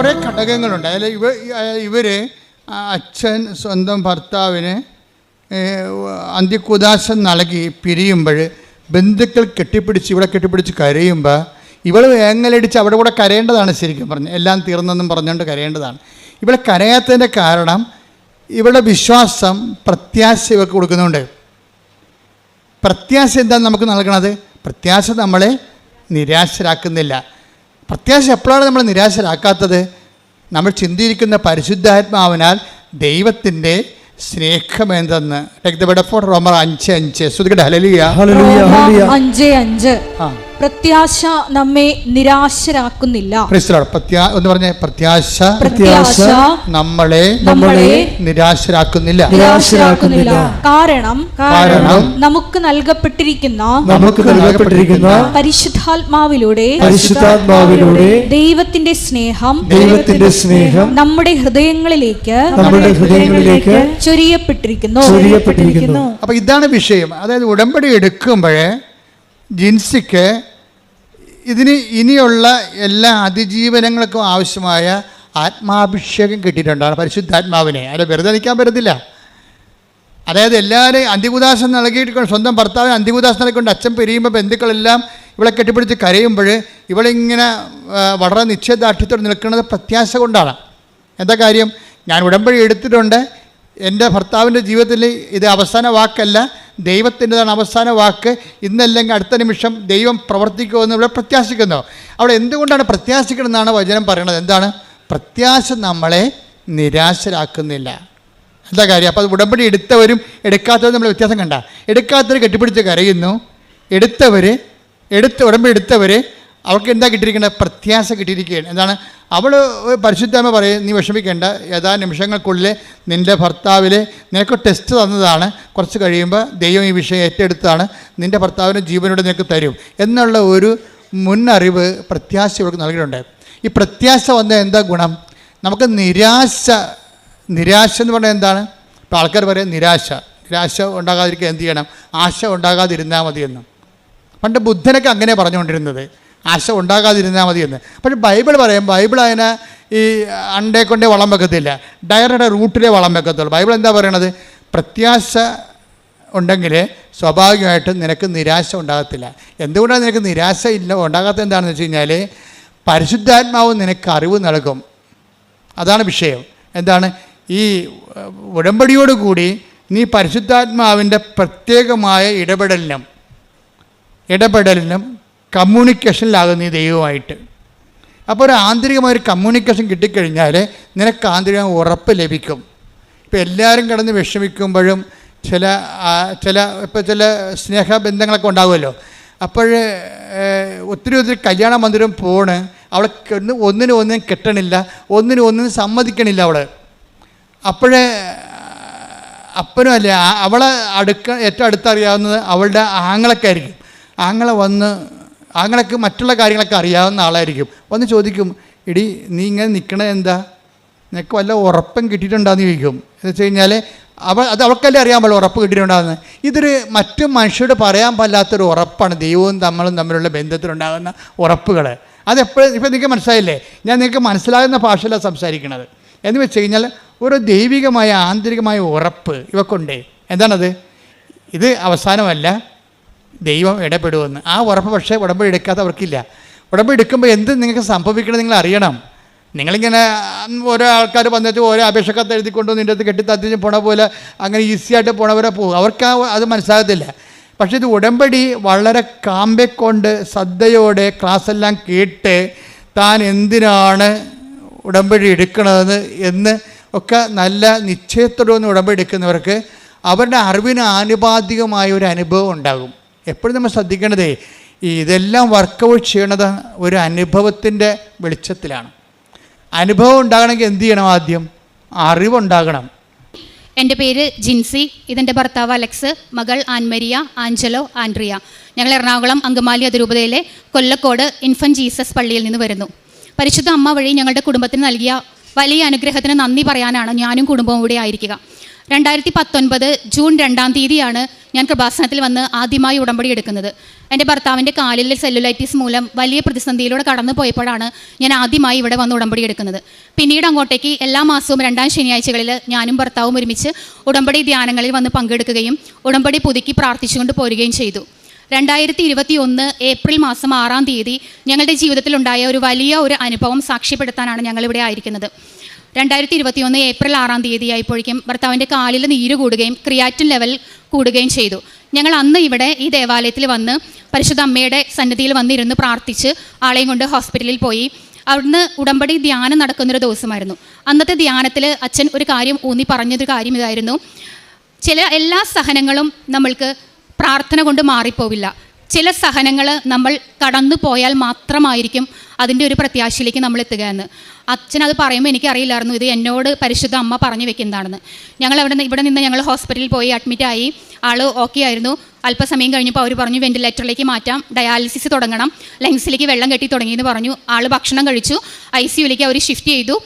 കുറേ ഘടകങ്ങളുണ്ട്. അതിൽ ഇവ ഇവർ അച്ഛൻ സ്വന്തം ഭർത്താവിന് അന്ത്യക്കുദാശം നൽകി പിരിയുമ്പോൾ ബന്ധുക്കൾ കെട്ടിപ്പിടിച്ച് ഇവിടെ കെട്ടിപ്പിടിച്ച് കരയുമ്പോൾ ഇവൾ വേങ്ങലടിച്ച് അവിടെ കൂടെ കരയേണ്ടതാണ് ശരിക്കും പറഞ്ഞു. എല്ലാം തീർന്നെന്നും പറഞ്ഞുകൊണ്ട് കരയേണ്ടതാണ്. ഇവിടെ കരയാത്തതിന്റെ കാരണം ഇവളുടെ വിശ്വാസം പ്രത്യാശ ഇവക്ക് കൊടുക്കുന്നുണ്ട്. പ്രത്യാശ എന്താണ് നമുക്ക് നൽകണത്? പ്രത്യാശ നമ്മളെ നിരാശരാക്കുന്നില്ല. പ്രത്യാശ എപ്പോഴാണ് നമ്മൾ നിരാശരാക്കാത്തത്? നമ്മൾ ചിന്തിയിരിക്കുന്ന പരിശുദ്ധാത്മാവിനാൽ ദൈവത്തിന്റെ സ്നേഹമെന്തെന്ന്? ടേക്ക് ദ ബെഡ് ഫോർ റോമർ അഞ്ച് അഞ്ച്. ശ്രുതികട്ടെ ഹലലിയ അഞ്ച് അഞ്ച്. ആ. പ്രത്യാശ നമ്മെ നിരാശരാക്കുന്നില്ല. എന്ന് പറഞ്ഞ പ്രത്യാശ പ്രത്യാശ നമ്മളെ നമ്മളെ നിരാശരാക്കുന്നില്ല. നിരാശരാക്കുന്നില്ല. കാരണം കാരണം നമുക്ക് നൽകപ്പെട്ടിരിക്കുന്ന നമുക്ക് നൽകപ്പെട്ടിരിക്കുന്ന പരിശുദ്ധാത്മാവിലൂടെ പരിശുദ്ധാത്മാവിലൂടെ ദൈവത്തിന്റെ സ്നേഹം ദൈവത്തിന്റെ സ്നേഹം നമ്മുടെ ഹൃദയങ്ങളിലേക്ക് നമ്മുടെ ഹൃദയങ്ങളിലേക്ക് ചൊരിയപ്പെട്ടിരിക്കുന്നു. ചൊരിയപ്പെട്ടിരിക്കുന്നു. അപ്പോൾ ഇതാണ് വിഷയം. അതായത് ഉടമ്പടി എടുക്കുമ്പോഴേ ജിൻസിക്ക് ഇതിന് ഇനിയുള്ള എല്ലാ അതിജീവനങ്ങൾക്കും ആവശ്യമായ ആത്മാഭിഷേകം കിട്ടിയിട്ടുണ്ടാണ് പരിശുദ്ധാത്മാവിനെ. അല്ല വെറുതെ നിൽക്കാൻ പറ്റത്തില്ല. അതായത് എല്ലാവരെയും അന്തികുദാസം നൽകിയിട്ട് സ്വന്തം ഭർത്താവിന് അന്തികുദാസം നൽകിക്കൊണ്ട് അച്ഛൻ പിരിയുമ്പോൾ ബന്ധുക്കളെല്ലാം ഇവളെ കെട്ടിപ്പിടിച്ച് കരയുമ്പോൾ ഇവളിങ്ങനെ വളരെ നിശ്ചയദാർഢ്യത്തോടെ നിൽക്കുന്നത് പ്രത്യാശ കൊണ്ടാണ്. എന്താ കാര്യം? ഞാൻ ഉടമ്പടി എടുത്തിട്ടുണ്ട് എന്റെ ഭർത്താവിന്റെ ജീവിതത്തിൽ ഇത് അവസാന വാക്കല്ല. ദൈവത്തിന്റെതാണ് അവസാന വാക്ക്. ഇന്നല്ലെങ്കിൽ അടുത്ത നിമിഷം ദൈവം പ്രവർത്തിക്കുമെന്ന് ഇവിടെ പ്രത്യാശിക്കുന്നു. അവിടെ എന്തുകൊണ്ടാണ് പ്രത്യാശിക്കണമെന്നാണ് വചനം പറയുന്നത്? എന്താണ്? പ്രത്യാശ നമ്മളെ നിരാശരാക്കുന്നില്ല. എന്താ കാര്യം? അപ്പോൾ അത് ഉടമ്പടി എടുത്തവരും എടുക്കാത്തവരും നമ്മൾ വ്യത്യാസം കണ്ട. എടുക്കാത്തവർ കെട്ടിപ്പിടിച്ച് കരയുന്നു. എടുത്തവർ എടുത്ത് ഉടമ്പടി എടുത്തവർ അവർക്ക് എന്താ കിട്ടിയിരിക്കേണ്ടത് പ്രത്യാശ കിട്ടിയിരിക്കുകയാണ്. എന്താണ്? അവൾ പരിശുദ്ധാമ പറയും നീ വിഷമിക്കേണ്ട. യഥാ നിമിഷങ്ങൾക്കുള്ളിൽ നിന്റെ ഭർത്താവിൽ നിനക്ക് ടെസ്റ്റ് തന്നതാണ്. കുറച്ച് കഴിയുമ്പോൾ ദൈവം ഈ വിഷയം ഏറ്റെടുത്താണ്. നിന്റെ ഭർത്താവിന് ജീവനോട് നിനക്ക് തരും. എന്നുള്ള ഒരു മുന്നറിവ് പ്രത്യാശ ഇവർക്ക് നൽകിയിട്ടുണ്ട്. ഈ പ്രത്യാശ വന്ന എന്താ ഗുണം? നമുക്ക് നിരാശ നിരാശ എന്ന് പറഞ്ഞാൽ എന്താണ്? ഇപ്പോൾ ആൾക്കാർ പറയും നിരാശ. നിരാശ ഉണ്ടാകാതിരിക്കുക എന്ത് ചെയ്യണം? ആശ ഉണ്ടാകാതിരുന്നാൽ മതിയെന്നും. പണ്ട് ബുദ്ധനൊക്കെ അങ്ങനെ പറഞ്ഞുകൊണ്ടിരുന്നത്. ആശ ഉണ്ടാകാതിരുന്നാൽ മതിയെന്ന്. പക്ഷെ ബൈബിൾ പറയും ബൈബിൾ അതിനെ ഈ അണ്ടേ കൊണ്ടേ വളം വെക്കത്തില്ല. ഡയറുടെ റൂട്ടിലെ വളം വെക്കത്തുള്ളൂ. ബൈബിൾ എന്താ പറയണത്? പ്രത്യാശ ഉണ്ടെങ്കിൽ സ്വാഭാവികമായിട്ടും നിനക്ക് നിരാശ ഉണ്ടാകത്തില്ല. എന്തുകൊണ്ടാണ് നിനക്ക് നിരാശ ഇല്ല ഉണ്ടാകാത്ത എന്താണെന്ന് വെച്ച് കഴിഞ്ഞാൽ പരിശുദ്ധാത്മാവ് നിനക്ക് അറിവ് നൽകും. അതാണ് വിഷയം. എന്താണ്? ഈ ഉടമ്പടിയോട് കൂടി നീ പരിശുദ്ധാത്മാവിന്റെ പ്രത്യേകമായ ഇടപെടലിനും ഇടപെടലിനും കമ്മ്യൂണിക്കേഷനിലാകും ഈ ദൈവമായിട്ട് അപ്പോൾ ഒരു ആന്തരികമായ ഒരു കമ്മ്യൂണിക്കേഷൻ കിട്ടിക്കഴിഞ്ഞാൽ നിനക്ക് ആന്തരികം ഉറപ്പ് ലഭിക്കും. ഇപ്പോൾ എല്ലാവരും കിടന്ന് വിഷമിക്കുമ്പോഴും ചില ചില ഇപ്പോൾ ചില സ്നേഹബന്ധങ്ങളൊക്കെ ഉണ്ടാകുമല്ലോ അപ്പോൾ ഒത്തിരി ഒത്തിരി കല്യാണ മന്ദിരം പോണ് അവളെ ഒന്ന് ഒന്നിനും ഒന്നിനും കിട്ടണില്ല ഒന്നിനും ഒന്നിനും സമ്മതിക്കണില്ല അവൾ അപ്പോഴേ അപ്പനും അല്ലേ അവളെ അടുക്ക ഏറ്റവും അടുത്തറിയാവുന്നത് അവളുടെ ആങ്ങളൊക്കെ ആയിരിക്കും. ആങ്ങളെ വന്ന് ആങ്ങളൊക്കെ മറ്റുള്ള കാര്യങ്ങളൊക്കെ അറിയാവുന്ന ആളായിരിക്കും. വന്ന് ചോദിക്കും എടി നീ ഇങ്ങനെ നിൽക്കണ എന്താ? നിനക്ക് വല്ല ഉറപ്പം കിട്ടിയിട്ടുണ്ടാന്ന് ചോദിക്കും. എന്ന് വെച്ച് കഴിഞ്ഞാൽ അവ അത് അവൾക്കല്ലേ അറിയാൻ പാടില്ല ഉറപ്പ് കിട്ടിയിട്ടുണ്ടാകുന്നത് ഇതൊരു മറ്റു മനുഷ്യരോട് പറയാൻ പാടില്ലാത്തൊരു ഉറപ്പാണ് ദൈവവും നമ്മളും തമ്മിലുള്ള ബന്ധത്തിലുണ്ടാകുന്ന ഉറപ്പുകൾ അതെപ്പോഴും ഇപ്പം നിങ്ങൾക്ക് മനസ്സിലായില്ലേ? ഞാൻ നിങ്ങൾക്ക് മനസ്സിലാകുന്ന ഭാഷയിലാണ് സംസാരിക്കുന്നത് എന്ന് വെച്ച് കഴിഞ്ഞാൽ ഒരു ദൈവികമായ ആന്തരികമായ ഉറപ്പ് ഇവക്കുണ്ട്. എന്താണത്? ഇത് അവസാനമല്ല. ദൈവം ഇടപെടുമെന്ന്. ആ ഉറപ്പ് പക്ഷേ ഉടമ്പടി എടുക്കാത്തവർക്കില്ല ഉടമ്പടി എടുക്കുമ്പോൾ എന്ത് നിങ്ങൾക്ക് സംഭവിക്കണം നിങ്ങൾ അറിയണം. നിങ്ങളിങ്ങനെ ഓരോ ആൾക്കാർ വന്നിട്ട് ഓരോ അപേക്ഷക്കത്ത് എഴുതിക്കൊണ്ട് നിന്റെ അടുത്ത് കെട്ടിത്തത്തിച്ച് പോണ പോലെ അങ്ങനെ ഈസി ആയിട്ട് പോണവരെ പോകും. അവർക്ക് ആ അത് മനസ്സിലാകത്തില്ല. പക്ഷേ ഇത് ഉടമ്പടി വളരെ കാമ്പെക്കൊണ്ട് ശ്രദ്ധയോടെ ക്ലാസ് എല്ലാം കേട്ട് താൻ എന്തിനാണ് ഉടമ്പടി എടുക്കണതെന്ന് എന്ന് ഒക്കെ നല്ല നിശ്ചയത്തോടെ ഒന്ന് ഉടമ്പടി എടുക്കുന്നവർക്ക് അവരുടെ അറിവിന് ആനുപാതികമായ ഒരു അനുഭവം ഉണ്ടാകും. എപ്പോഴും നമ്മൾ ശ്രദ്ധിക്കേണ്ടതേ ഇതെല്ലാം വർക്കൗട്ട് ചെയ്യണത് ഒരു അനുഭവത്തിന്റെ വെളിച്ചത്തിലാണ്. അനുഭവം ഉണ്ടാകണമെങ്കിൽ എന്ത് ചെയ്യണം ആദ്യം? അറിവുണ്ടാകണം. എന്റെ പേര് ജിൻസി ഇതെന്റെ ഭർത്താവ് അലക്സ് മകൾ ആൻമരിയ ആഞ്ചലോ ആൻഡ്രിയ. ഞങ്ങൾ എറണാകുളം അങ്കമാലി അതിരൂപതയിലെ കൊല്ലക്കോട് ഇൻഫൻ ജീസസ് പള്ളിയിൽ നിന്ന് വരുന്നു. പരിശുദ്ധ അമ്മ വഴി ഞങ്ങളുടെ കുടുംബത്തിന് നൽകിയ വലിയ അനുഗ്രഹത്തിന് നന്ദി പറയാനാണ് ഞാനും കുടുംബവും കൂടെ ആയിരിക്കുക. രണ്ടായിരത്തി പത്തൊൻപത് ജൂൺ രണ്ടാം തീയതിയാണ് ഞാൻ കൃപാസനത്തിൽ വന്ന് ആദ്യമായി ഉടമ്പടി എടുക്കുന്നത്. എന്റെ ഭർത്താവിന്റെ കാലിലെ സെല്ലുലൈറ്റിസ് മൂലം വലിയ പ്രതിസന്ധിയിലൂടെ കടന്നു പോയപ്പോഴാണ് ഞാൻ ആദ്യമായി ഇവിടെ വന്ന് ഉടമ്പടി എടുക്കുന്നത്. പിന്നീട് അങ്ങോട്ടേക്ക് എല്ലാ മാസവും രണ്ടാം ശനിയാഴ്ചകളിൽ ഞാനും ഭർത്താവും ഒരുമിച്ച് ഉടമ്പടി ധ്യാനങ്ങളിൽ വന്ന് പങ്കെടുക്കുകയും ഉടമ്പടി പുതുക്കി പ്രാർത്ഥിച്ചുകൊണ്ട് പോരുകയും ചെയ്തു. രണ്ടായിരത്തി ഇരുപത്തി ഒന്ന് ഏപ്രിൽ മാസം ആറാം തീയതി ഞങ്ങളുടെ ജീവിതത്തിലുണ്ടായ ഒരു വലിയ ഒരു അനുഭവം സാക്ഷ്യപ്പെടുത്താനാണ് ഞങ്ങളിവിടെ ആയിരിക്കുന്നത്. രണ്ടായിരത്തി ഇരുപത്തി ഒന്ന് ഏപ്രിൽ ആറാം തീയതി ആയപ്പോഴേക്കും ഭർത്താവിന്റെ കാലിൽ നീര് കൂടുകയും ക്രിയാറ്റിൻ ലെവൽ കൂടുകയും ചെയ്തു. ഞങ്ങൾ അന്ന് ഇവിടെ ഈ ദേവാലയത്തിൽ വന്ന് പരിശുദ്ധ അമ്മയുടെ സന്നിധിയിൽ വന്നിരുന്ന് പ്രാർത്ഥിച്ച് ആളെയും കൊണ്ട് ഹോസ്പിറ്റലിൽ പോയി. അവിടുന്ന് ഉടമ്പടി ധ്യാനം നടക്കുന്നൊരു ദിവസമായിരുന്നു. അന്നത്തെ ധ്യാനത്തിൽ അച്ഛൻ ഒരു കാര്യം ഊന്നി പറഞ്ഞൊരു കാര്യം ഇതായിരുന്നു. ചില എല്ലാ സഹനങ്ങളും നമ്മൾക്ക് പ്രാർത്ഥന കൊണ്ട് മാറിപ്പോവില്ല. ചില സഹനങ്ങൾ നമ്മൾ കടന്നു പോയാൽ മാത്രമായിരിക്കും അതിന്റെ ഒരു പ്രത്യാശയിലേക്ക് നമ്മൾ എത്തുക എന്ന്. അച്ഛൻ അത് പറയുമ്പോൾ എനിക്കറിയില്ലായിരുന്നു ഇത് എന്നോട് പരിശുദ്ധ അമ്മ പറഞ്ഞു വെക്കുന്നതാണെന്ന് ഞങ്ങൾ അവിടെ നിന്ന് ഇവിടെ നിന്ന് ഞങ്ങൾ ഹോസ്പിറ്റലിൽ പോയി അഡ്മിറ്റായി ആൾ ഓക്കെ ആയിരുന്നു. അല്പസമയം കഴിഞ്ഞപ്പോൾ അവർ പറഞ്ഞു വെന്റിലേറ്ററിലേക്ക് മാറ്റാം ഡയാലിസിസ് തുടങ്ങണം ലങ്സിലേക്ക് വെള്ളം കെട്ടി തുടങ്ങിയെന്ന് പറഞ്ഞു. ആൾ ഭക്ഷണം കഴിച്ചു. ഐ സിയുലേക്ക് അവർ ഷിഫ്റ്റ് ചെയ്തു.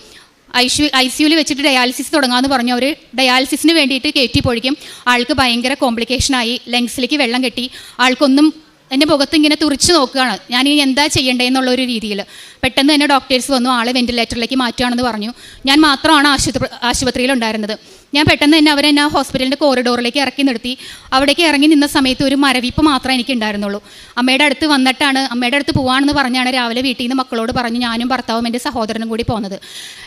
ഐ സി ഐ സിയുയിൽ വെച്ചിട്ട് ഡയാലിസിസ് തുടങ്ങാമെന്ന് പറഞ്ഞു. അവർ ഡയാലിസിസിന് വേണ്ടിയിട്ട് കയറ്റിപ്പോഴേക്കും പൊഴിക്കും. ആൾക്ക് ഭയങ്കര കോംപ്ലിക്കേഷനായി ലങ്സിലേക്ക് വെള്ളം കെട്ടി. ആൾക്കൊന്നും എന്റെ മുഖത്ത് ഇങ്ങനെ തുറിച്ച് നോക്കുകയാണ്. ഞാൻ ഇനി എന്താ ചെയ്യേണ്ടത് എന്നുള്ള ഒരു രീതിയിൽ. പെട്ടെന്ന് തന്നെ ഡോക്ടേഴ്സ് വന്നു ആളെ വെന്റിലേറ്ററിലേക്ക് മാറ്റുകയാണെന്ന് പറഞ്ഞു. ഞാൻ മാത്രമാണ് ആശുപത്രി ആശുപത്രിയിൽ ഉണ്ടായിരുന്നത് ഞാൻ പെട്ടെന്ന് തന്നെ അവരെന്നെ ആ ഹോസ്പിറ്റലിന്റെ കോറിഡോറിലേക്ക് ഇറക്കി നിർത്തി. അവിടേക്ക് ഇറങ്ങി നിന്ന സമയത്ത് ഒരു മരവിപ്പ് മാത്രമേ എനിക്ക് ഉണ്ടായിരുന്നുള്ളൂ. അമ്മയുടെ അടുത്ത് വന്നിട്ടാണ് അമ്മയുടെ അടുത്ത് പോവാണെന്ന് പറഞ്ഞാണ് രാവിലെ വീട്ടിൽ നിന്ന് മക്കളോട് പറഞ്ഞ് ഞാനും ഭർത്താവും എന്റെ സഹോദരനും കൂടി പോകുന്നത്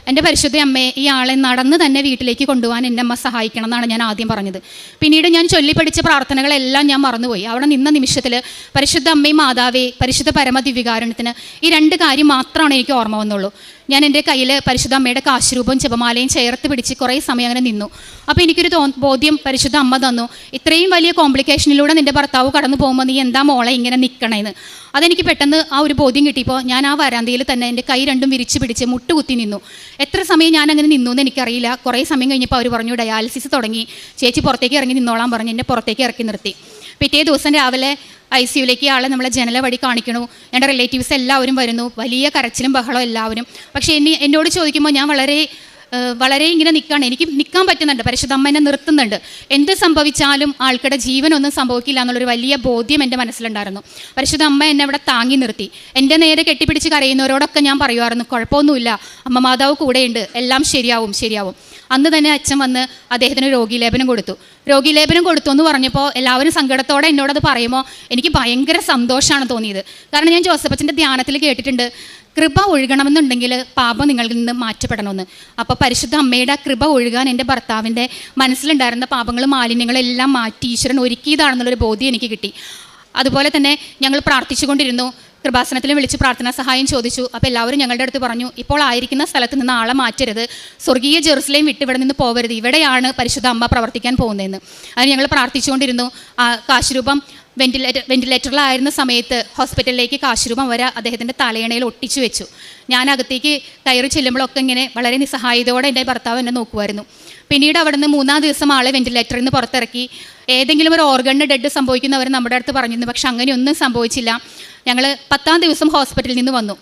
എന്റെ പരിശുദ്ധ അമ്മയെ ഈ ആളെ നടന്ന് തന്നെ വീട്ടിലേക്ക് കൊണ്ടുപോകാൻ എന്റെ അമ്മ സഹായിക്കണം എന്നാണ് ഞാൻ ആദ്യം പറഞ്ഞത്. പിന്നീട് ഞാൻ ചൊല്ലി പഠിച്ച പ്രാർത്ഥനകളെല്ലാം ഞാൻ മറന്നുപോയി. അവിടെ നിന്ന നിമിഷത്തിൽ പരിശുദ്ധ അമ്മയും മാതാവേ പരിശുദ്ധ പരമദിവ്യകാരണത്തിന് ഈ രണ്ട് കാര്യം മാത്രമാണ് എനിക്ക് ഓർമ്മ വന്നുള്ളൂ. ഞാൻ എന്റെ കയ്യിൽ പരിശുദ്ധ അമ്മയുടെ കാശുരൂപം ജപമാലയും ചേർത്ത് പിടിച്ച് കുറേ സമയം അങ്ങനെ നിന്നു. അപ്പോൾ എനിക്കൊരു തോ ബോധ്യം പരിശുദ്ധ അമ്മ തന്നു. ഇത്രയും വലിയ കോംപ്ലിക്കേഷനിലൂടെ നിന്റെ ഭർത്താവ് കടന്നു പോകുമ്പോൾ നീ എന്താ മോളെ ഇങ്ങനെ നിൽക്കണേന്ന് അതെനിക്ക് പെട്ടെന്ന് ആ ഒരു ബോധ്യം കിട്ടിയപ്പോൾ ഞാൻ ആ വരാന്തയിൽ തന്നെ എന്റെ കൈ രണ്ടും വിരിച്ച് പിടിച്ച് മുട്ടുകുത്തി നിന്നു. എത്ര സമയം ഞാൻ അങ്ങനെ നിന്നു എന്ന് എനിക്കറിയില്ല. കുറേ സമയം കഴിഞ്ഞപ്പോൾ അവർ പറഞ്ഞു ഡയാലിസിസ് തുടങ്ങി. ചേച്ചി പുറത്തേക്ക് ഇറങ്ങി നിന്നോളാൻ പറഞ്ഞ് എന്നെ പുറത്തേക്ക് ഇറക്കി നിർത്തി. പിറ്റേ ദിവസം രാവിലെ ഐ സിയുലേക്ക് ആളെ നമ്മളെ ജനല വഴി കാണിക്കണു. എന്റെ റിലേറ്റീവ്സ് എല്ലാവരും വരുന്നു. വലിയ കരച്ചിലും ബഹളവും എല്ലാവരും. പക്ഷേ എന്നെ എന്നോട് ചോദിക്കുമ്പോൾ ഞാൻ വളരെ വളരെ ഇങ്ങനെ നിൽക്കുകയാണ് എനിക്ക് നിൽക്കാൻ പറ്റുന്നുണ്ട്. എന്നെ നിർത്തുന്നുണ്ട്. എന്ത് സംഭവിച്ചാലും ആൾക്കടെ ജീവനൊന്നും സംഭവിക്കില്ല എന്നുള്ളൊരു വലിയ ബോധ്യം എന്റെ മനസ്സിലുണ്ടായിരുന്നു. പരിശുദ്ധ അമ്മ എന്നെ അവിടെ താങ്ങി നിർത്തി. എന്റെ നേരെ കെട്ടിപ്പിടിച്ച് കരയുന്നവരോടൊക്കെ ഞാൻ പറയുമായിരുന്നു കുഴപ്പമൊന്നുമില്ല. അമ്മ മാതാവ് കൂടെയുണ്ട്. എല്ലാം ശരിയാവും ശരിയാവും. അന്ന് തന്നെ അച്ഛൻ വന്ന് അദ്ദേഹത്തിന് രോഗീലേപനം കൊടുത്തു. രോഗീലേപനം കൊടുത്തു എന്ന് പറഞ്ഞപ്പോൾ എല്ലാവരും സങ്കടത്തോടെ എന്നോടത് പറയുമ്പോൾ എനിക്ക് ഭയങ്കര സന്തോഷമാണ് തോന്നിയത്. കാരണം ഞാൻ ജോസഫച്ചന്റെ ധ്യാനത്തിൽ കേട്ടിട്ടുണ്ട് കൃപ ഒഴുകണമെന്നുണ്ടെങ്കിൽ പാപം നിങ്ങളിൽ നിന്ന് മാറ്റപ്പെടണമെന്ന്. അപ്പോൾ പരിശുദ്ധ അമ്മയുടെ കൃപ ഒഴുകാൻ എന്റെ ഭർത്താവിന്റെ മനസ്സിലുണ്ടായിരുന്ന പാപങ്ങളും മാലിന്യങ്ങളും എല്ലാം മാറ്റി ഈശ്വരൻ ഒരുക്കിയതാണെന്നുള്ളൊരു ബോധ്യം എനിക്ക് കിട്ടി. അതുപോലെ തന്നെ ഞങ്ങൾ പ്രാർത്ഥിച്ചുകൊണ്ടിരുന്നു കൃപാസനത്തിൽ വിളിച്ച് പ്രാർത്ഥനാ സഹായം ചോദിച്ചു. അപ്പോൾ എല്ലാവരും ഞങ്ങളുടെ അടുത്ത് പറഞ്ഞു ഇപ്പോൾ ആയിരിക്കുന്ന സ്ഥലത്ത് നിന്ന് ആളെ മാറ്റരുത്. സ്വർഗീയ ജെറുസലേം വിട്ട് ഇവിടെ നിന്ന് പോകരുത് ഇവിടെയാണ് പരിശുദ്ധ അമ്മ പ്രവർത്തിക്കാൻ പോകുന്നതെന്ന്. അത് ഞങ്ങൾ പ്രാർത്ഥിച്ചുകൊണ്ടിരുന്നു. കാശുരൂപം വെന്റിലേറ്റർ വെന്റിലേറ്ററിലായിരുന്ന സമയത്ത് ഹോസ്പിറ്റലിലേക്ക് കാശുരൂപം വരെ അദ്ദേഹത്തിന്റെ തലയണയിൽ ഒട്ടിച്ചു വെച്ചു. ഞാൻ അകത്തേക്ക് കയറി ചെല്ലുമ്പോഴൊക്കെ ഇങ്ങനെ വളരെ നിസ്സഹായതയോടെ എന്റെ ഭർത്താവ് എന്നെ നോക്കുമായിരുന്നു. പിന്നീട് അവിടുന്ന് മൂന്നാം ദിവസം ആളെ വെന്റിലേറ്ററിൽ നിന്ന് പുറത്തിറക്കി. ഏതെങ്കിലും ഒരു ഓർഗണിന് ഡെഡ് സംഭവിക്കുന്നവർ നമ്മുടെ അടുത്ത് പറഞ്ഞിരുന്നു. പക്ഷെ അങ്ങനെയൊന്നും സംഭവിച്ചില്ല. ഞങ്ങൾ പത്താം ദിവസം ഹോസ്പിറ്റലിൽ നിന്ന് വന്നു.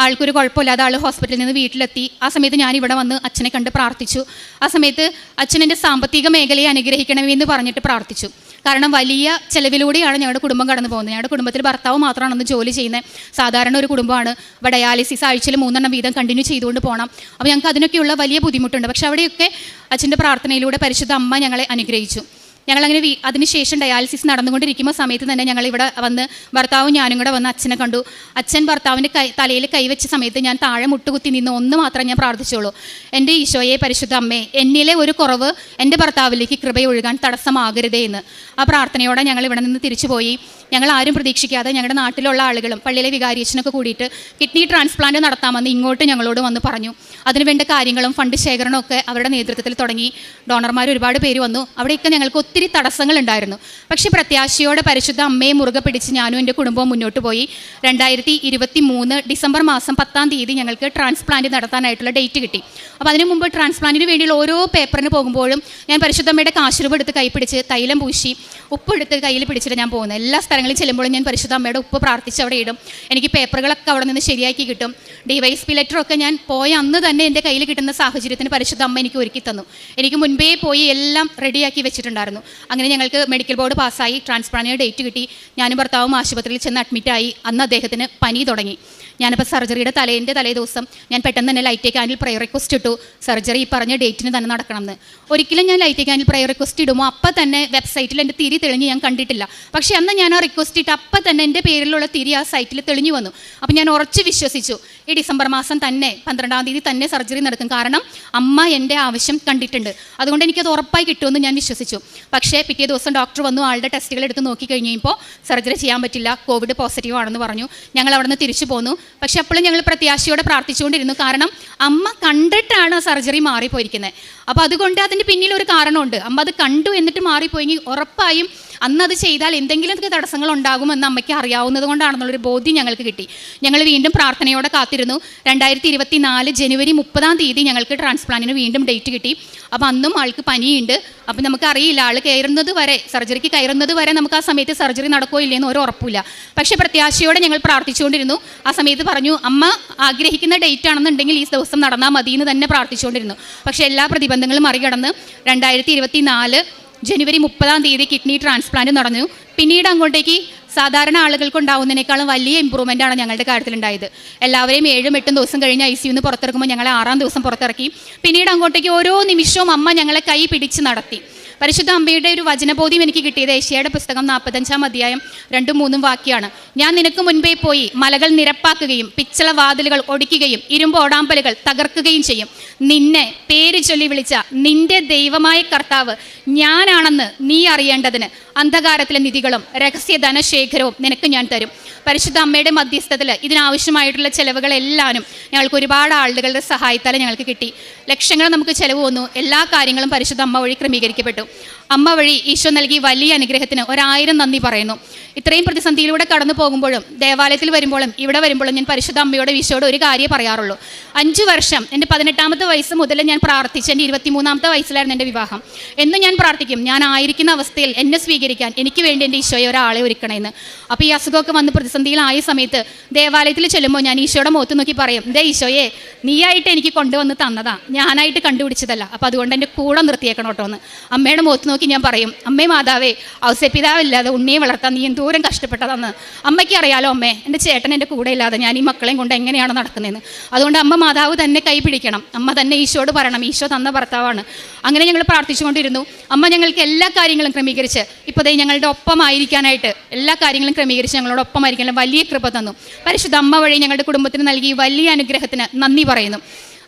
ആൾക്കൊരു കുഴപ്പമില്ലാതെ ആൾ ഹോസ്പിറ്റലിൽ നിന്ന് വീട്ടിലെത്തി. ആ സമയത്ത് ഞാൻ ഇവിടെ വന്ന് അച്ഛനെ കണ്ട് പ്രാർത്ഥിച്ചു. ആ സമയത്ത് അച്ഛനെന്റെ സാമ്പത്തിക മേഖലയെ അനുഗ്രഹിക്കണമേ എന്ന് പറഞ്ഞിട്ട് പ്രാർത്ഥിച്ചു. കാരണം വലിയ ചെലവിലൂടെയാണ് ഞങ്ങളുടെ കുടുംബം കടന്നു പോകുന്നത്. ഞങ്ങളുടെ കുടുംബത്തിൽ ഭർത്താവ് മാത്രമാണ് അന്ന് ജോലി ചെയ്യുന്നത്. സാധാരണ ഒരു കുടുംബമാണ്. ഇവിടെ ഡയാലിസിസ് ആഴ്ചയിൽ മൂന്നെണ്ണം വീതം കണ്ടിന്യൂ ചെയ്തുകൊണ്ട് പോകണം അപ്പോൾ ഞങ്ങൾക്ക് അതിനൊക്കെയുള്ള വലിയ ബുദ്ധിമുട്ടുണ്ട്. പക്ഷേ അവിടെയൊക്കെ അച്ഛന്റെ പ്രാർത്ഥനയിലൂടെ പരിശുദ്ധ അമ്മ ഞങ്ങളെ അനുഗ്രഹിച്ചു. ഞങ്ങളങ്ങനെ അതിനുശേഷം ഡയാലിസിസ് നടന്നുകൊണ്ടിരിക്കുന്ന സമയത്ത് തന്നെ ഞങ്ങൾ ഇവിടെ വന്ന് ഭർത്താവും ഞാനും കൂടെ വന്ന് അച്ഛനെ കണ്ടു. അച്ഛൻ ഭർത്താവിന്റെ കൈ തലയിൽ കൈവച്ച സമയത്ത് ഞാൻ താഴെ മുട്ടുകുത്തി നിന്ന് ഒന്ന് മാത്രം ഞാൻ പ്രാർത്ഥിച്ചോളൂ എന്റെ ഈശോയെ പരിശുദ്ധ അമ്മേ എന്നിലെ ഒരു കുറവ് എന്റെ ഭർത്താവിലേക്ക് കൃപയൊഴുകാൻ തടസ്സമാകരുതേ എന്ന്. ആ പ്രാർത്ഥനയോടെ ഞങ്ങൾ ഇവിടെ നിന്ന് തിരിച്ചു പോയി. ഞങ്ങൾ ആരും പ്രതീക്ഷിക്കാതെ ഞങ്ങളുടെ നാട്ടിലുള്ള ആളുകളും പള്ളിയിലെ വികാരിയച്ഛനൊക്കെ കൂടിയിട്ട് കിഡ്നി ട്രാൻസ്പ്ലാന്റ് നടത്താമെന്ന് ഇങ്ങോട്ട് ഞങ്ങളോട് വന്ന് പറഞ്ഞു. അതിനുവേണ്ട കാര്യങ്ങളും ഫണ്ട് ശേഖരണമൊക്കെ അവരുടെ നേതൃത്വത്തിൽ തുടങ്ങി. ഡോണർമാർ ഒരുപാട് പേര് വന്നു. അവിടെയൊക്കെ ഞങ്ങൾക്ക് ഒത്തിരി തടസ്സങ്ങൾ ഉണ്ടായിരുന്നു പക്ഷേ പ്രത്യാശയോടെ പരിശുദ്ധ അമ്മയെ മുറുകെ പിടിച്ച് ഞാനും എന്റെ കുടുംബവും മുന്നോട്ട് പോയി. രണ്ടായിരത്തി ഇരുപത്തി മൂന്ന് ഡിസംബർ മാസം പത്താം തീയതി ഞങ്ങൾക്ക് ട്രാൻസ്പ്ലാന്റ് നടത്താനായിട്ടുള്ള ഡേറ്റ് കിട്ടി. അപ്പോൾ അതിനു മുമ്പ് ട്രാൻസ്പ്ലാന്റിന് വേണ്ടിയുള്ള ഓരോ പേപ്പറിന് പോകുമ്പോഴും ഞാൻ പരിശുദ്ധമ്മയുടെ കാശുരൂപ എടുത്ത് കൈ പിടിച്ച് തൈലം പൂശി ഉപ്പ് എടുത്ത് കയ്യിൽ പിടിച്ചിട്ട് ഞാൻ പോകുന്നത്. എല്ലാ സ്ഥലങ്ങളിൽ ചെല്ലുമ്പോഴും ഞാൻ പരിശുദ്ധ അമ്മയുടെ ഉപ്പ് പ്രാർത്ഥിച്ച് അവിടെ ഇടും. എനിക്ക് പേപ്പറുകളൊക്കെ അവിടെ നിന്ന് ശരിയാക്കി കിട്ടും. ഡിവൈസ് പി ലെറ്ററൊക്കെ ഞാൻ പോയ അന്ന് തന്നെ എന്റെ കയ്യിൽ കിട്ടുന്ന സാഹചര്യത്തിന് പരിശുദ്ധ അമ്മ എനിക്ക് ഒരുക്കി തന്നു. എനിക്ക് മുൻപേ പോയി എല്ലാം റെഡിയാക്കി വെച്ചിട്ടുണ്ടായിരുന്നു. അങ്ങനെ ഞങ്ങൾക്ക് മെഡിക്കൽ ബോർഡ് പാസ്സായി. ട്രാൻസ്പ്ലാന്റിന് ഡേറ്റ് കിട്ടി. ഞാനും ഭർത്താവും ആശുപത്രിയിൽ ചെന്ന് അഡ്മിറ്റായി അന്ന് അദ്ദേഹത്തിന് പനി തുടങ്ങി. ഞാനിപ്പോൾ സർജറിയുടെ തലേന്റെ തലേ ദിവസം ഞാൻ പെട്ടെന്ന് തന്നെ ലൈറ്റ് ക്യാനിൽ പ്രയർ റിക്വസ്റ്റ് ഇട്ടു. സർജറി ഈ പറഞ്ഞ ഡേറ്റിന് തന്നെ നടക്കണമെന്ന്. ഒരിക്കലും ഞാൻ ലൈറ്റ് ക്യാനിൽ പ്രയർ റിക്വസ്റ്റ് ഇടുമോ? അപ്പം തന്നെ വെബ്സൈറ്റിൽ എന്റെ തിരി തെളിഞ്ഞ് ഞാൻ കണ്ടിട്ടില്ല. പക്ഷേ അന്ന് ഞാൻ ആ റിക്വസ്റ്റ് ഇട്ട് അപ്പം തന്നെ എന്റെ പേരിലുള്ള തിരി ആ സൈറ്റിൽ തെളിഞ്ഞു വന്നു. അപ്പം ഞാൻ ഉറച്ച് വിശ്വസിച്ചു. ഈ ഡിസംബർ മാസം തന്നെ പന്ത്രണ്ടാം തീയതി തന്നെ സർജറി നടക്കും. കാരണം അമ്മ എന്റെ ആവശ്യം കണ്ടിട്ടുണ്ട്. അതുകൊണ്ട് എനിക്കത് ഉറപ്പായി കിട്ടുമെന്ന് ഞാൻ വിശ്വസിച്ചു. പക്ഷേ പിറ്റേ ദിവസം ഡോക്ടർ വന്നു ആളുടെ ടെസ്റ്റുകൾ എടുത്ത് നോക്കി കഴിഞ്ഞപ്പോൾ സർജറി ചെയ്യാൻ പറ്റില്ല കോവിഡ് പോസിറ്റീവ് ആണെന്ന് പറഞ്ഞു. ഞങ്ങൾ അവിടെ നിന്ന് തിരിച്ചു പോന്നു. പക്ഷേ അപ്പോഴും ഞങ്ങൾ പ്രത്യാശയോടെ പ്രാർത്ഥിച്ചുകൊണ്ടിരുന്നു. കാരണം അമ്മ കണ്ടിട്ടാണ് സർജറി മാറിപ്പോയിരിക്കുന്നത്. അപ്പോൾ അതുകൊണ്ട് അതിന്റെ പിന്നിൽ ഒരു കാരണമുണ്ട്. അമ്മ അത് കണ്ടു എന്നിട്ട് മാറിപ്പോയെങ്കിൽ ഉറപ്പായും അന്ന് അത് ചെയ്താൽ എന്തെങ്കിലുമൊക്കെ തടസ്സങ്ങൾ ഉണ്ടാകുമെന്ന് അമ്മയ്ക്ക് അറിയാവുന്നത് കൊണ്ടാണെന്നുള്ളൊരു ബോധ്യം ഞങ്ങൾക്ക് കിട്ടി. ഞങ്ങൾ വീണ്ടും പ്രാർത്ഥനയോടെ കാത്തിരുന്നു. രണ്ടായിരത്തി ഇരുപത്തി നാല് ജനുവരി മുപ്പതാം തീയതി ഞങ്ങൾക്ക് ട്രാൻസ്പ്ലാന്റിന് വീണ്ടും ഡേറ്റ് കിട്ടി. അപ്പോൾ അന്നും ആൾക്ക് പനിയുണ്ട്. അപ്പം നമുക്കറിയില്ല ആൾ കയറുന്നത് വരെ സർജറിക്ക് കയറുന്നത് വരെ നമുക്ക് ആ സമയത്ത് സർജറി നടക്കോ ഇല്ലയെന്ന് ഒരു ഉറപ്പില്ല പക്ഷേ പ്രത്യാശയോടെ ഞങ്ങൾ പ്രാർത്ഥിച്ചുകൊണ്ടിരുന്നു. ആ സമയത്ത് പറഞ്ഞു അമ്മ ആഗ്രഹിക്കുന്ന ഡേറ്റ് ആണെന്നുണ്ടെങ്കിൽ ഈ ദിവസം നടന്നാൽ മതി എന്ന് തന്നെ പ്രാർത്ഥിച്ചുകൊണ്ടിരുന്നു. പക്ഷേ എല്ലാ പ്രതിബന്ധങ്ങളും മറികടന്ന് രണ്ടായിരത്തി ഇരുപത്തി നാല് ജനുവരി മുപ്പതാം തീയതി കിഡ്നി ട്രാൻസ്പ്ലാന്റ് നടന്നു. പിന്നീട് അങ്ങോട്ടേക്ക് സാധാരണ ആളുകൾക്ക് ഉണ്ടാവുന്നതിനേക്കാളും വലിയ ഇമ്പ്രൂവ്മെന്റ് ആണ് ഞങ്ങളുടെ കാര്യത്തിലുണ്ടായത്. എല്ലാവരെയും ഏഴും എട്ടും ദിവസം കഴിഞ്ഞ് ഐ സിയുന്ന് പുറത്തിറക്കുമ്പോൾ ഞങ്ങളെ ആറാം ദിവസം പുറത്തിറക്കി. പിന്നീട് അങ്ങോട്ടേക്ക് ഓരോ നിമിഷവും അമ്മ ഞങ്ങളെ കൈ പിടിച്ച് നടത്തി. പരിശുദ്ധ അമ്മയുടെ ഒരു വചനബോധ്യം എനിക്ക് കിട്ടിയത് ഏഷ്യയുടെ പുസ്തകം നാൽപ്പത്തഞ്ചാം അധ്യായം രണ്ടും മൂന്നും വാക്യാണ്. ഞാൻ നിനക്ക് മുൻപേ പോയി മലകൾ നിരപ്പാക്കുകയും പിച്ചള വാതിലുകൾ ഒടിക്കുകയും ഇരുമ്പ് ഓടാമ്പലുകൾ തകർക്കുകയും ചെയ്യും. നിന്നെ പേര് ചൊല്ലി വിളിച്ച നിന്റെ ദൈവമായ കർത്താവ് ഞാനാണെന്ന് നീ അറിയേണ്ടതിന് അന്ധകാരത്തിലെ നിധികളും രഹസ്യ ധനശേഖരവും നിനക്ക് ഞാൻ തരും. പരിശുദ്ധ അമ്മയുടെ മധ്യസ്ഥത്തിൽ ഇതിനാവശ്യമായിട്ടുള്ള ചിലവുകളെല്ലാനും ഞങ്ങൾക്ക് ഒരുപാട് ആളുകളുടെ സഹായത്താൽ ഞങ്ങൾക്ക് കിട്ടി. ലക്ഷങ്ങൾ നമുക്ക് ചിലവ് വന്നു. എല്ലാ കാര്യങ്ങളും പരിശുദ്ധ അമ്മ വഴി ക്രമീകരിക്കപ്പെട്ടു. അമ്മ വഴി ഈശോ നൽകി വലിയ അനുഗ്രഹത്തിന് ഒരായിരം നന്ദി പറയുന്നു. ഇത്രയും പ്രതിസന്ധിയിലൂടെ കടന്നു പോകുമ്പോഴും ദേവാലയത്തിൽ വരുമ്പോഴും ഇവിടെ വരുമ്പോഴും ഞാൻ പരിശുദ്ധ അമ്മയോട് ഈശോയോട് ഒരു കാര്യം പറയാറുള്ളൂ. അഞ്ച് വർഷം എന്റെ പതിനെട്ടാമത്തെ വയസ്സ് മുതൽ ഞാൻ പ്രാർത്ഥിച്ചു എന്റെ ഇരുപത്തിമൂന്നാമത്തെ വയസ്സിലായിരുന്നു എന്റെ വിവാഹം. എന്നും ഞാൻ പ്രാർത്ഥിക്കും. ഞാൻ ആയിരിക്കുന്ന അവസ്ഥയിൽ എന്നെ സ്വീകരിക്കാൻ എനിക്ക് വേണ്ടി എന്റെ ഈശോയെ ഒരാളെ ഒരുക്കണമെന്ന്. അപ്പോൾ ഈ അസുഖമൊക്കെ വന്ന് പ്രതിസന്ധിയിലായ സമയത്ത് ദേവാലയത്തിൽ ചെല്ലുമ്പോൾ ഞാൻ ഈശോയുടെ മുഖത്ത് നോക്കി പറയും ദേ ഈശോയെ നീയായിട്ട് എനിക്ക് കൊണ്ടുവന്ന് തന്നതാ. ഞാനായിട്ട് കണ്ടുപിടിച്ചതല്ല. അപ്പോൾ അതുകൊണ്ട് എന്റെ കൂടെ നിർത്തിയേക്കണം കേട്ടോ എന്ന്. അമ്മയുടെ മുഖത്ത് നോക്കി ഞാൻ പറയും അമ്മേ മാതാവേ ഔസപിതാവില്ലാതെ ഉണ്ണിയെ വളർത്താൻ നീ എന്തോരം കഷ്ടപ്പെട്ടതെന്ന്. അമ്മയ്ക്ക് അറിയാലോ അമ്മേ എന്റെ ചേട്ടൻ എന്റെ കൂടെ ഇല്ലാതെ ഞാൻ ഈ മക്കളെയും കൊണ്ട് എങ്ങനെയാണ് നടക്കുന്നതെന്ന്. അതുകൊണ്ട് അമ്മ മാതാവ് തന്നെ കൈ പിടിക്കണം. അമ്മ തന്നെ ഈശോട് പറയണം ഈശോ തന്ന ഭർത്താവാണ്. അങ്ങനെ ഞങ്ങൾ പ്രാർത്ഥിച്ചുകൊണ്ടിരുന്നു. അമ്മ ഞങ്ങൾക്ക് എല്ലാ കാര്യങ്ങളും ക്രമീകരിച്ച് ഇപ്പോൾ ഞങ്ങളുടെ ഒപ്പമായിരിക്കാനായിട്ട് എല്ലാ കാര്യങ്ങളും ക്രമീകരിച്ച് ഞങ്ങളോട് ഒപ്പമായിരിക്കാൻ വലിയ കൃപ തന്നു. പരിശുദ്ധ അമ്മ വഴി ഞങ്ങളുടെ കുടുംബത്തിന് നൽകി വലിയ അനുഗ്രഹത്തിന് നന്ദി പറയുന്നു.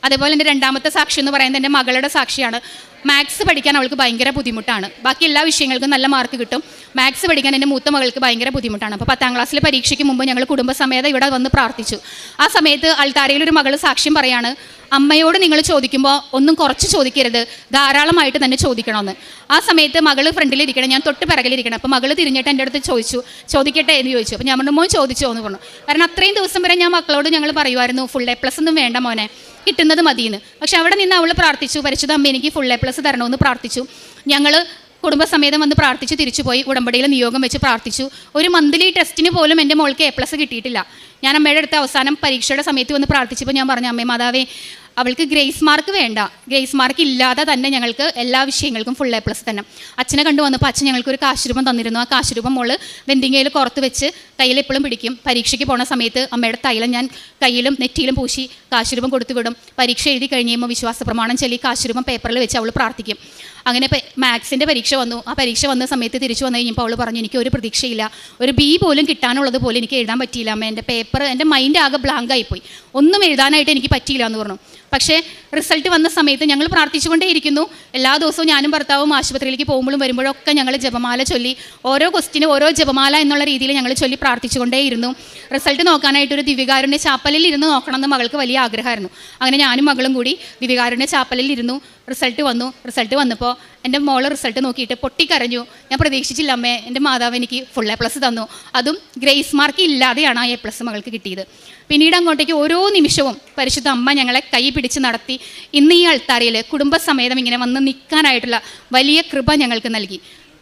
അതേപോലെ എന്റെ രണ്ടാമത്തെ സാക്ഷി എന്ന് പറയുന്നത് എന്റെ മകളുടെ സാക്ഷിയാണ്. മാത്സ് പഠിക്കാൻ അവൾക്ക് ഭയങ്കര ബുദ്ധിമുട്ടാണ്. ബാക്കി എല്ലാ വിഷയങ്ങൾക്കും നല്ല മാർക്ക് കിട്ടും. മാത്സ് പഠിക്കാൻ എന്റെ മൂത്ത മകൾക്ക് ഭയങ്കര ബുദ്ധിമുട്ടാണ്. അപ്പോൾ പത്താം ക്ലാസ്സിലെ പരീക്ഷയ്ക്ക് മുമ്പ് ഞങ്ങൾ കുടുംബസമേതം ഇവിടെ വന്ന് പ്രാർത്ഥിച്ചു. ആ സമയത്ത് അൾത്താരയിൽ ഒരു മകൾ സാക്ഷ്യം പറയാണ് അമ്മയോട് നിങ്ങൾ ചോദിക്കുമ്പോൾ ഒന്നും കുറച്ച് ചോദിക്കരുത്. ധാരാളമായിട്ട് തന്നെ ചോദിക്കണമെന്ന്. ആ സമയത്ത് മകൾ ഫ്രണ്ടിലിരിക്കണം ഞാൻ തൊട്ട് പിറകിലിരിക്കണം അപ്പോൾ മകൾ തിരിഞ്ഞിട്ട് എന്റെ അടുത്ത് ചോദിച്ചു. ചോദിക്കട്ടെ എന്ന് ചോദിച്ചു. അപ്പോൾ ഞാൻ പറഞ്ഞു മോൻ ചോദിച്ചോ എന്ന് പറഞ്ഞു. കാരണം അത്രയും ദിവസം വരെ ഞാൻ മക്കളോട് ഞങ്ങൾ പറയുമായിരുന്നു ഫുൾ എ പ്ലസ് ഒന്നും വേണ്ട മോനെ. കിട്ടുന്നത് മതിയെന്ന്. പക്ഷെ അവിടെ നിന്ന് അവൾ പ്രാർത്ഥിച്ചു പരിശുദ്ധ അമ്മ എനിക്ക് ഫുൾ എ പ്ലസ് തരണമെന്ന് പ്രാർത്ഥിച്ചു. ഞങ്ങൾ കുടുംബസമേതം വന്ന് പ്രാർത്ഥിച്ചു തിരിച്ചുപോയി. ഉടമ്പടിയിൽ നിയോഗം വെച്ച് പ്രാർത്ഥിച്ചു. ഒരു മന്ത്ലി ടെസ്റ്റിന് പോലും എന്റെ മോൾക്ക് എ പ്ലസ് കിട്ടിയിട്ടില്ല. ഞാൻ അമ്മയുടെ അടുത്ത് അവസാനം പരീക്ഷയുടെ സമയത്ത് വന്ന് പ്രാർത്ഥിച്ചപ്പോൾ ഞാൻ പറഞ്ഞു അമ്മേ മാതാവേ അവൾക്ക് ഗ്രേസ് മാർക്ക് വേണ്ട. ഗ്രേസ് മാർക്ക് ഇല്ലാതെ തന്നെ ഞങ്ങൾക്ക് എല്ലാ വിഷയങ്ങൾക്കും ഫുൾ എ പ്ലസ് തന്നെ. അച്ഛനെ കണ്ടു വന്നപ്പോൾ അച്ഛൻ ഞങ്ങൾക്ക് ഒരു കാശുരൂപം തന്നിരുന്നു. ആ കാശുരൂപം മോൾ വെന്തിങ്ങയിൽ കുറത്ത് വെച്ച് കയ്യിൽ എപ്പോഴും പിടിക്കും. പരീക്ഷയ്ക്ക് പോണ സമയത്ത് അമ്മയുടെ തൈലം ഞാൻ കയ്യിലും നെറ്റിയിലും പൂശി കാശുരൂപം കൊടുത്തു വിടും. പരീക്ഷ എഴുതി കഴിഞ്ഞ് കഴിയുമ്പോൾ വിശ്വാസ പ്രമാണം ചൊല്ലി കാശുരൂപം പേപ്പറിൽ വെച്ച് അവൾ പ്രാർത്ഥിക്കും. അങ്ങനെ മാത്സിന്റെ പരീക്ഷ വന്നു. ആ പരീക്ഷ വന്ന സമയത്ത് തിരിച്ചു വന്നു കഴിഞ്ഞപ്പോൾ അവൾ പറഞ്ഞു എനിക്ക് ഒരു പ്രതീക്ഷയില്ല. ഒരു ബി പോലും കിട്ടാനുള്ളത് പോലും എനിക്ക് എഴുതാൻ പറ്റിയില്ല. അമ്മ എന്റെ പേപ്പർ എന്റെ മൈൻഡ് ആകെ ബ്ലാങ്ക് ആയിപ്പോയി. ഒന്നും എഴുതാനായിട്ട് എനിക്ക് പറ്റിയില്ല എന്ന് പറഞ്ഞു. പക്ഷേ റിസൾട്ട് വന്ന സമയത്ത് ഞങ്ങൾ പ്രാർത്ഥിച്ചുകൊണ്ടേയിരിക്കുന്നു എല്ലാ ദിവസവും ഞാനും ഭർത്താവും ആശുപത്രിയിലേക്ക് പോകുമ്പോഴും വരുമ്പോഴൊക്കെ ഞങ്ങൾ ജപമാല ചൊല്ലി ഓരോ ക്വസ്റ്റിനും ഓരോ ജപമാല എന്നുള്ള രീതിയിൽ ഞങ്ങൾ ചൊല്ലി പ്രാർത്ഥിച്ചുകൊണ്ടേയിരുന്നു റിസൾട്ട് നോക്കാനായിട്ട് ഒരു ദിവ്യകാരുണ്യ ചാപ്പലിൽ ഇരുന്ന് നോക്കണമെന്ന് മകൾക്ക് വലിയ ആഗ്രഹമായിരുന്നു. അങ്ങനെ ഞാനും മകളും കൂടി ദിവ്യകാരുണ്യ ചാപ്പലിൽ ഇരുന്നു. റിസൾട്ട് വന്നു. റിസൾട്ട് വന്നപ്പോൾ എന്റെ മോളെ റിസൾട്ട് നോക്കിയിട്ട് പൊട്ടിക്കരഞ്ഞു. ഞാൻ പ്രതീക്ഷിച്ചില്ല അമ്മേ എന്റെ മാതാവ് എനിക്ക് ഫുൾ എ പ്ലസ് തന്നു. അതും ഗ്രേസ് മാർക്ക് ഇല്ലാതെയാണ് ആ എ പ്ലസ് മകൾക്ക് കിട്ടിയത്. പിന്നീട് അങ്ങോട്ടേക്ക് ഓരോ നിമിഷവും പരിശുദ്ധ അമ്മ ഞങ്ങളെ കൈ പിടിച്ച് നടത്തി. ഇന്ന് ഈ അൾത്താരയിൽ കുടുംബസമേതം ഇങ്ങനെ വന്ന് നിൽക്കാനായിട്ടുള്ള വലിയ കൃപ ഞങ്ങൾക്ക് നൽകി.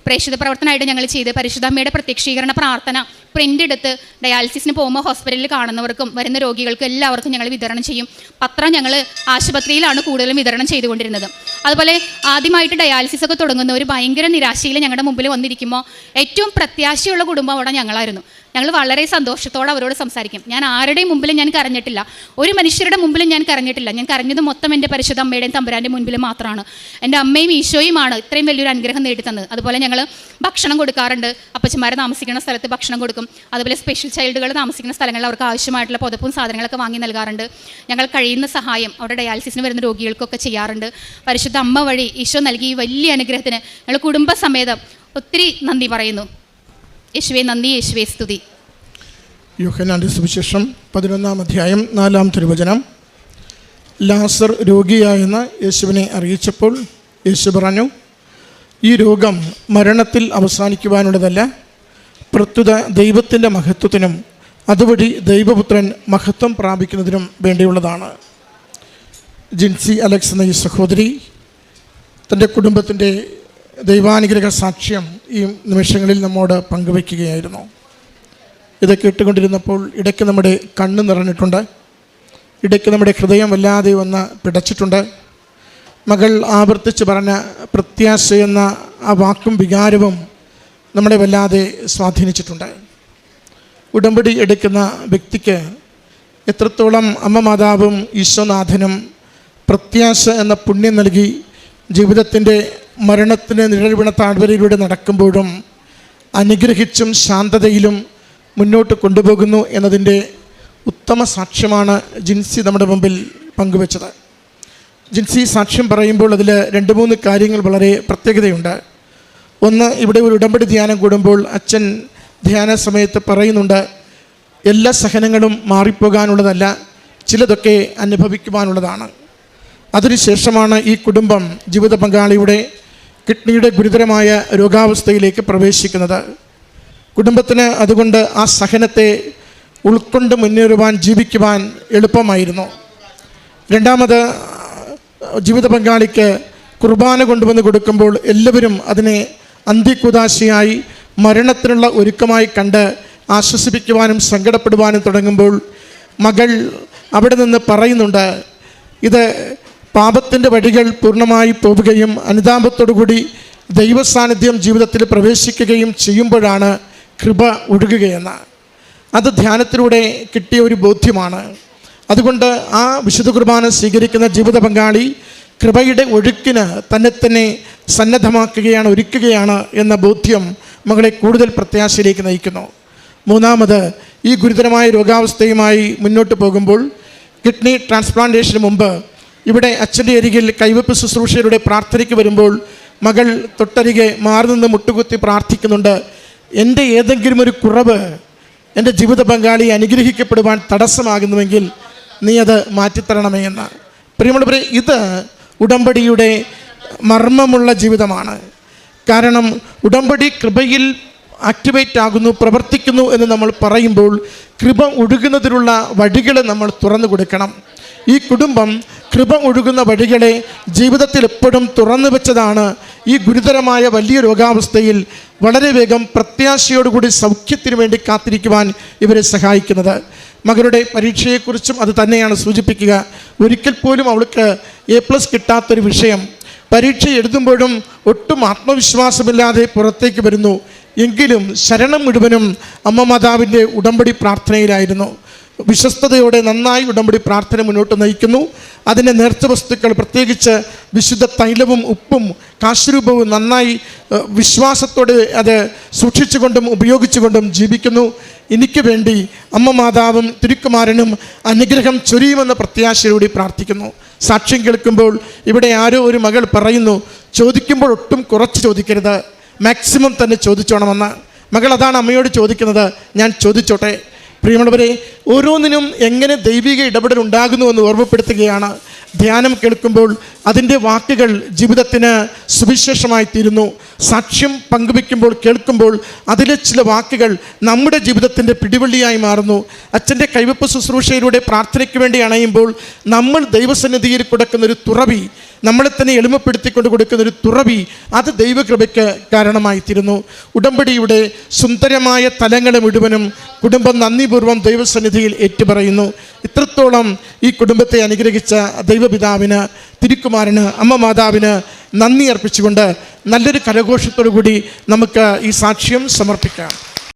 പ്രേക്ഷിത പ്രവർത്തനമായിട്ട് ഞങ്ങൾ ചെയ്ത് പരിശുദ്ധമ്മയുടെ പ്രത്യക്ഷീകരണ പ്രാർത്ഥന പ്രിന്റ് എടുത്ത് ഡയാലിസിസിന് പോകുമ്പോൾ ഹോസ്പിറ്റലിൽ കാണുന്നവർക്കും വരുന്ന രോഗികൾക്കും എല്ലാവർക്കും ഞങ്ങൾ വിതരണം ചെയ്യും. പത്രം ഞങ്ങൾ ആശുപത്രിയിലാണ് കൂടുതലും വിതരണം ചെയ്തുകൊണ്ടിരുന്നത്. അതുപോലെ ആദ്യമായിട്ട് ഡയാലിസിസ് ഒക്കെ തുടങ്ങുന്ന ഒരു ഭയങ്കര നിരാശയിൽ ഞങ്ങളുടെ മുമ്പിൽ വന്നിരിക്കുമ്പോൾ ഏറ്റവും പ്രത്യാശയുള്ള കുടുംബം അവിടെ ഞങ്ങളായിരുന്നു. ഞങ്ങൾ വളരെ സന്തോഷത്തോടെ അവരോട് സംസാരിക്കും. ഞാൻ ആരുടെയും മുമ്പിൽ ഞാൻ കരഞ്ഞിട്ടില്ല. ഒരു മനുഷ്യരുടെ മുമ്പിലും ഞാൻ കരഞ്ഞിട്ടില്ല. ഞാൻ കരഞ്ഞത് മൊത്തം എന്റെ പരിശുദ്ധ അമ്മയുടെയും തമ്പുരാന്റെ മുൻപിൽ മാത്രമാണ്. എന്റെ അമ്മയും ഈശോയുമാണ് ഇത്രയും വലിയൊരു അനുഗ്രഹം നേടിത്തന്നത്. അതുപോലെ ഞങ്ങൾ ഭക്ഷണം കൊടുക്കാറുണ്ട്. അപ്പച്ചന്മാരെ താമസിക്കുന്ന സ്ഥലത്ത് ഭക്ഷണം കൊടുക്കും. അതുപോലെ സ്പെഷ്യൽ ചൈൽഡുകൾ താമസിക്കുന്ന സ്ഥലങ്ങളിൽ അവർക്ക് ആവശ്യമായിട്ടുള്ള പുതപ്പും സാധനങ്ങളൊക്കെ വാങ്ങി നൽകാറുണ്ട്. ഞങ്ങൾ കഴിയുന്ന സഹായം അവിടെ ഡയാലിസിസിന് വരുന്ന രോഗികൾക്കൊക്കെ ചെയ്യാറുണ്ട്. പരിശുദ്ധ അമ്മ വഴി ഈശോ നൽകിയ ഈ വലിയ അനുഗ്രഹത്തിന് ഞങ്ങൾ കുടുംബസമേതം ഒത്തിരി നന്ദി പറയുന്നു. യേശുവെ നന്ദി യേശുവെ സ്തുതി. യോഹനാന്റെ സുവിശേഷം പതിനൊന്നാം അധ്യായം നാലാം തിരുവചനം. ലാസർ രോഗിയായെന്ന് യേശുവിനെ അറിയിച്ചപ്പോൾ യേശു പറഞ്ഞു ഈ രോഗം മരണത്തിൽ അവസാനിക്കുവാനുള്ളതല്ല പ്രത്യുത ദൈവത്തിന്റെ മഹത്വത്തിനും അതുവഴി ദൈവപുത്രൻ മഹത്വം പ്രാപിക്കുന്നതിനും വേണ്ടിയുള്ളതാണ്. ജിൻസി അലക്സ് എന്ന ഈ സഹോദരി തന്റെ കുടുംബത്തിന്റെ ദൈവാനുഗ്രഹ സാക്ഷ്യം ഈ നിമിഷങ്ങളിൽ നമ്മോട് പങ്കുവയ്ക്കുകയായിരുന്നു ഇത് കേട്ടുകൊണ്ടിരുന്നപ്പോൾ ഇടയ്ക്ക് നമ്മുടെ കണ്ണ് നിറഞ്ഞിട്ടുണ്ട്. ഇടയ്ക്ക് നമ്മുടെ ഹൃദയം വല്ലാതെ ഒന്ന് പിടച്ചിട്ടുണ്ട്. മകൾ ആവർത്തിച്ച് പറഞ്ഞ പ്രത്യാശ എന്ന ആ വാക്കും വികാരവും നമ്മളെ വല്ലാതെ സ്വാധീനിച്ചിട്ടുണ്ട്. ഉടമ്പടി എടുക്കുന്ന വ്യക്തിക്ക് എത്രത്തോളം അമ്മ മാതാവും ഈശ്വനാഥനും പ്രത്യാശ എന്ന പുണ്യം നൽകി ജീവിതത്തിന്റെ മരണത്തിന് നിഴൽ വീണ താഴ്വരയിലൂടെ നടക്കുമ്പോഴും അനുഗ്രഹിച്ചും ശാന്തതയിലും മുന്നോട്ട് കൊണ്ടുപോകുന്നു എന്നതിന്റെ ഉത്തമ സാക്ഷ്യമാണ് ജിൻസി നമ്മുടെ മുമ്പിൽ പങ്കുവച്ചത്. ജിൻസി സാക്ഷ്യം പറയുമ്പോൾ അതിൽ രണ്ട് മൂന്ന് കാര്യങ്ങൾ വളരെ പ്രത്യേകതയുണ്ട്. ഒന്ന് ഇവിടെ ഒരു ഉടമ്പടി ധ്യാനം കൂടുമ്പോൾ അച്ഛൻ ധ്യാന സമയത്ത് പറയുന്നുണ്ട് എല്ലാ സഹനങ്ങളും മാറിപ്പോകാനുള്ളതല്ല ചിലതൊക്കെ അനുഭവിക്കുവാനുള്ളതാണ്. അതിനുശേഷമാണ് ഈ കുടുംബം ജീവിത പങ്കാളിയുടെ കിഡ്നിയുടെ ഗുരുതരമായ രോഗാവസ്ഥയിലേക്ക് പ്രവേശിക്കുന്നത്. കുടുംബത്തിന് അതുകൊണ്ട് ആ സഹനത്തെ ഉൾക്കൊണ്ട് മുന്നേറുവാൻ ജീവിക്കുവാൻ എളുപ്പമായിരുന്നു. രണ്ടാമത് ജീവിത പങ്കാളിക്ക് കുർബാന കൊണ്ടുവന്ന് കൊടുക്കുമ്പോൾ എല്ലാവരും അതിനെ അന്ത്യക്കുദാശയായി മരണത്തിനുള്ള ഒരുക്കമായി കണ്ട് ആശ്വസിപ്പിക്കുവാനും സങ്കടപ്പെടുവാനും തുടങ്ങുമ്പോൾ മകൾ അവിടെ നിന്ന് പറയുന്നുണ്ട് ഇത് പാപത്തിന്റെ വഴികൾ പൂർണമായി പോവുകയും അനുതാപത്തോടുകൂടി ദൈവസാന്നിധ്യം ജീവിതത്തിൽ പ്രവേശിക്കുകയും ചെയ്യുമ്പോഴാണ് കൃപ ഒഴുകുകയെന്ന്. അത് ധ്യാനത്തിലൂടെ കിട്ടിയ ഒരു ബോധ്യമാണ്. അതുകൊണ്ട് ആ വിശുദ്ധ കുർബാന സ്വീകരിക്കുന്ന ജീവിത പങ്കാളി കൃപയുടെ ഒഴുക്കിന് തന്നെ തന്നെ സന്നദ്ധമാക്കുകയാണ് ഒരുക്കുകയാണ് എന്ന ബോധ്യം മകളെ കൂടുതൽ പ്രത്യാശയിലേക്ക് നയിക്കുന്നു. മൂന്നാമത് ഈ ഗുരുതരമായ രോഗാവസ്ഥയുമായി മുന്നോട്ട് പോകുമ്പോൾ കിഡ്നി ട്രാൻസ്പ്ലാന്റേഷന് മുമ്പ് ഇവിടെ അച്ഛന്റെ അരികിൽ കൈവപ്പ് ശുശ്രൂഷയുടെ പ്രാർത്ഥനയ്ക്ക് വരുമ്പോൾ മകൾ തൊട്ടരികെ മാറി നിന്ന് മുട്ടുകുത്തി പ്രാർത്ഥിക്കുന്നുണ്ട്. എന്റെ ഏതെങ്കിലും ഒരു കുറവ് എന്റെ ജീവിത പങ്കാളി അനുഗ്രഹിക്കപ്പെടുവാൻ തടസ്സമാകുന്നുവെങ്കിൽ നീ അത് മാറ്റിത്തരണമേ എന്ന് പ്രിയമുള്ളവരെ ഇത് ഉടമ്പടിയുടെ മർമ്മമുള്ള ജീവിതമാണ്. കാരണം ഉടമ്പടി കൃപയിൽ ആക്ടിവേറ്റ് ആകുന്നു പ്രവർത്തിക്കുന്നു എന്ന് നമ്മൾ പറയുമ്പോൾ കൃപ ഒഴുകുന്നതിനുള്ള വഴികൾ നമ്മൾ തുറന്നു കൊടുക്കണം. ഈ കുടുംബം കൃപ ഒഴുകുന്ന വഴികളെ ജീവിതത്തിൽ എപ്പോഴും തുറന്നു വെച്ചതാണ്. ഈ ഗുരുതരമായ വലിയ രോഗാവസ്ഥയിൽ വളരെ വേഗം പ്രത്യാശയോടുകൂടി സൗഖ്യത്തിന് വേണ്ടി കാത്തിരിക്കുവാൻ ഇവരെ സഹായിക്കുന്നത്. മകളുടെ പരീക്ഷയെക്കുറിച്ചും അത് തന്നെയാണ് സൂചിപ്പിക്കുക. ഒരിക്കൽ പോലും അവൾക്ക് എ പ്ലസ് കിട്ടാത്തൊരു വിഷയം. പരീക്ഷ എഴുതുമ്പോഴും ഒട്ടും ആത്മവിശ്വാസമില്ലാതെ പുറത്തേക്ക് വരുന്നു. എങ്കിലും ശരണം മുഴുവനും അമ്മ മാതാവിന്റെ ഉടമ്പടി പ്രാർത്ഥനയിലായിരുന്നു. വിശ്വസ്തയോടെ നന്നായി ഉടമ്പടി പ്രാർത്ഥന മുന്നോട്ട് നയിക്കുന്നു. അതിന്റെ നേർച്ച വസ്തുക്കൾ പ്രത്യേകിച്ച് വിശുദ്ധ തൈലവും ഉപ്പും കാശുരൂപവും നന്നായി വിശ്വാസത്തോടെ അത് സൂക്ഷിച്ചുകൊണ്ടും ഉപയോഗിച്ചുകൊണ്ടും ജീവിക്കുന്നു. എനിക്ക് വേണ്ടി അമ്മ മാതാവും തിരുക്കുമാരനും അനുഗ്രഹം ചൊരിയുമെന്ന പ്രത്യാശയോടെ പ്രാർത്ഥിക്കുന്നു. സാക്ഷ്യം കേൾക്കുമ്പോൾ ഇവിടെ ആരോ ഒരു മകൾ പറയുന്നു ചോദിക്കുമ്പോൾ ഒട്ടും കുറച്ച് ചോദിക്കരുത്. മാക്സിമം തന്നെ ചോദിച്ചോണമെന്ന്. മകൾ അതാണ് അമ്മയോട് ചോദിക്കുന്നത്. ഞാൻ ചോദിച്ചോട്ടെ. പ്രിയമുള്ളവരെ ഓരോന്നിനും എങ്ങനെ ദൈവിക ഇടപെടൽ ഉണ്ടാകുന്നു എന്ന് ഓർമ്മപ്പെടുത്തുകയാണ്. ധ്യാനം കേൾക്കുമ്പോൾ അതിന്റെ വാക്കുകൾ ജീവിതത്തിന് സുവിശേഷമായി തീരുന്നു. സാക്ഷ്യം പങ്കുവെക്കുമ്പോൾ കേൾക്കുമ്പോൾ അതിലെ ചില വാക്കുകൾ നമ്മുടെ ജീവിതത്തിന്റെ പിടിവള്ളിയായി മാറുന്നു. അച്ഛന്റെ കൈവപ്പ് ശുശ്രൂഷയിലൂടെ പ്രാർത്ഥനയ്ക്ക് വേണ്ടി അണയുമ്പോൾ നമ്മൾ ദൈവസന്നിധിയിൽ കൊടുക്കുന്ന ഒരു തുറവി നമ്മളെ തന്നെ എളിമപ്പെടുത്തിക്കൊണ്ട് കൊടുക്കുന്ന ഒരു തുറവി അത് ദൈവകൃപയ്ക്ക് കാരണമായി തീരുന്നു ഉടമ്പടിയുടെ സുന്ദരമായ തലങ്ങളെ മുഴുവനും കുടുംബം നന്ദിപൂർവം ദൈവസന്നിധിയിൽ ഏറ്റുപറയുന്നു. ഇത്രത്തോളം ഈ കുടുംബത്തെ അനുഗ്രഹിച്ച ദൈവപിതാവിന് തിരുക്കുമാരന് അമ്മ മാതാവിന് നന്ദി അർപ്പിച്ചുകൊണ്ട് നല്ലൊരു കരഘോഷത്തോടു കൂടി നമുക്ക് ഈ സാക്ഷ്യം സമർപ്പിക്കാം.